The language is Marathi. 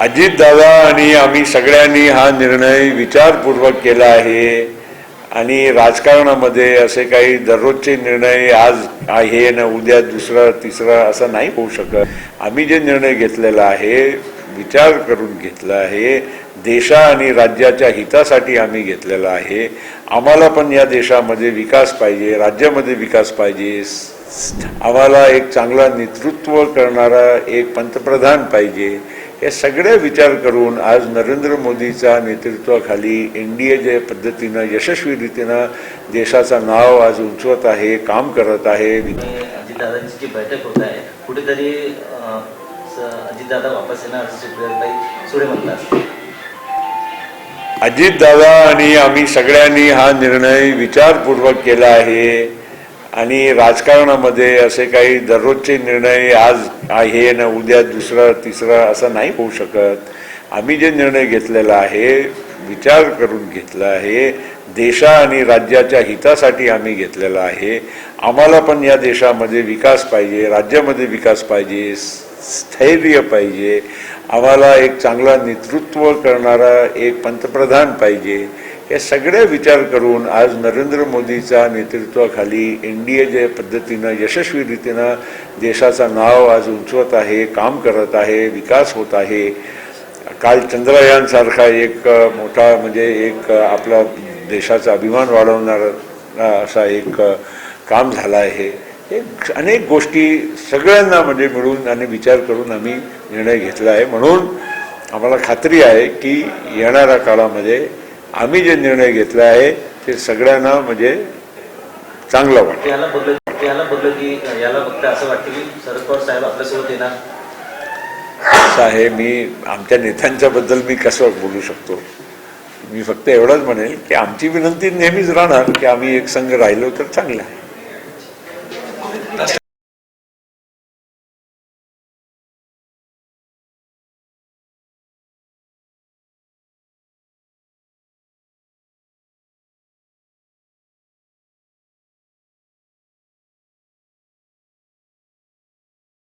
अजितदादा आणि आम्ही सगळ्यांनी हा निर्णय विचारपूर्वक केला आहे. आणि राजकारणामध्ये असे काही दररोजचे निर्णय आज आहे ना उद्या दुसरा तिसरा असं नाही होऊ शकत. आम्ही जे निर्णय घेतलेला आहे विचार करून घेतला आहे देशा आणि राज्याच्या हितासाठी आम्ही घेतलेला आहे. आम्हाला पण या देशामध्ये विकास पाहिजे राज्यामध्ये विकास पाहिजे. आम्हाला एक चांगला नेतृत्व करणारा एक पंतप्रधान पाहिजे. हे सगळे विचार करून आज नरेंद्र मोदीच्या नेतृत्वाखाली एन डी ए ज्या पद्धतीनं यशस्वी रीतीनं देशाचं नाव आज उंचवत आहे काम करत आहे. अजितदादांची जी बैठक होत आहे कुठेतरी अजितदादा वापस येणार सुळे म्हणतात. अजितदादा आणि आम्ही सगळ्यांनी हा निर्णय विचारपूर्वक केला आहे. आणि राजकारणामध्ये असे काही दररोजचे निर्णय आज आहे ना उद्या दुसरा तिसरा असं नाही होऊ शकत. आम्ही जे निर्णय घेतलेला आहे विचार करून घेतला आहे देशा आणि राज्याच्या हितासाठी आम्ही घेतलेला आहे. आम्हाला पण या देशामध्ये विकास पाहिजे राज्यामध्ये विकास पाहिजे स्थैर्य पाहिजे. आम्हाला एक चांगला नेतृत्व करणारा एक पंतप्रधान पाहिजे. या सगळे विचार करून आज नरेंद्र मोदीच्या नेतृत्वाखाली एन डी ए पद्धतीनं यशस्वी रीतीनं देशाचं नाव आज उंचवत आहे काम करत आहे विकास होत आहे. काल चंद्रयानसारखा एक मोठा म्हणजे एक आपला देशाचा अभिमान वाढवणारा असा एक काम झालं आहे. हे अनेक गोष्टी सगळ्यांना म्हणजे मिळून आणि विचार करून आम्ही निर्णय घेतला आहे. म्हणून आम्हाला खात्री आहे की येणाऱ्या काळामध्ये आम्ही जे निर्णय घेतला आहे ते सगळ्यांना म्हणजे चांगलं वाटेल याला बघलं याला बघलं की याला फक्त असं वाटतं की शरद पवार साहेब आपल्यासोबत येणार? असं आहे मी आमच्या नेत्यांच्याबद्दल मी कसं बोलू शकतो? मी फक्त एवढंच म्हणेल की आमची विनंती नेहमीच राहणार की आम्ही एक संघ राहिलो तर चांगलं आहे.